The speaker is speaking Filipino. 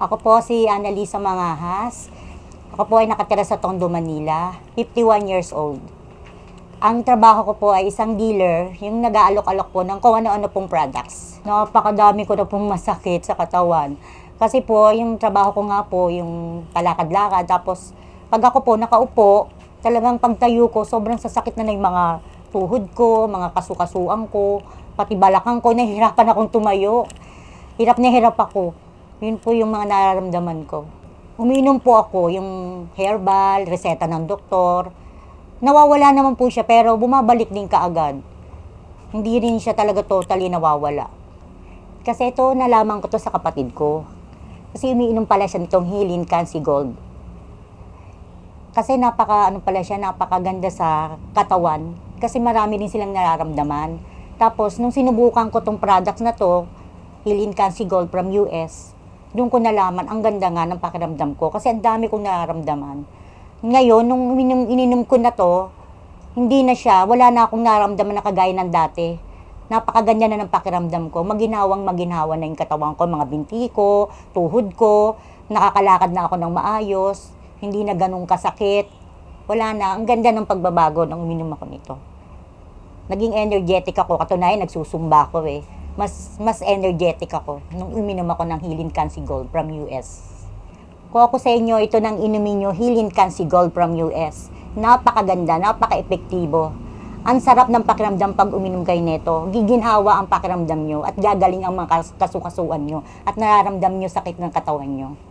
Ako po si Annalisa Mangahas. Ako po ay nakatira sa Tondo, Manila. 51 years old. Ang trabaho ko po ay isang dealer, yung nag-aalok-alok po ng kung ano-ano pong products. Napakadami ko na pong masakit sa katawan. Kasi po, yung trabaho ko nga po, yung palakad-lakad. Tapos, pag ako po nakaupo, talagang pagtayo ko, sobrang sasakit na na yung mga tuhod ko, mga kasukasuan ko, pati balakang ko, nahihirapan akong tumayo. Hirap na hirap ako. Yun po yung mga nararamdaman ko. Uminom po ako yung herbal, reseta ng doktor. Nawawala naman po siya pero bumabalik din kaagad. Hindi rin siya talaga totally nawawala. Kasi ito nalaman ko to sa kapatid ko. Kasi umiinom pala siya nitong Healing Cancy Gold. Kasi napaka ano pala siya, napakaganda sa katawan. Kasi marami din silang nararamdaman. Tapos nung sinubukan ko tong products na to, Healing Cancy Gold from US, doon ko nalaman ang ganda nga ng pakiramdam ko kasi ang dami kong nararamdaman. Ngayon, nung ininom, ininom ko na to, hindi na siya, wala na akong nararamdaman na kagaya ng dati. Napakaganda na ng pakiramdam ko. Maginawang maginawa na yung katawan ko, mga binti ko, tuhod ko, nakakalakad na ako ng maayos, hindi na ganun kasakit. Wala na, ang ganda ng pagbabago nang uminom ako nito. Naging energetic ako, katunayan nagsusumba ako eh. Mas, mas energetic ako nung uminom ako ng Healing Cancy Gold from US. Kung ako sa inyo, ito nang inumin nyo, Healing Cancy Gold from US. Napakaganda, napaka-epektibo. Ang sarap ng pakiramdam pag uminom kayo nito. Giginhawa ang pakiramdam nyo at gagaling ang mga kas- kasukasuan nyo at nararamdam nyo sakit ng katawan nyo.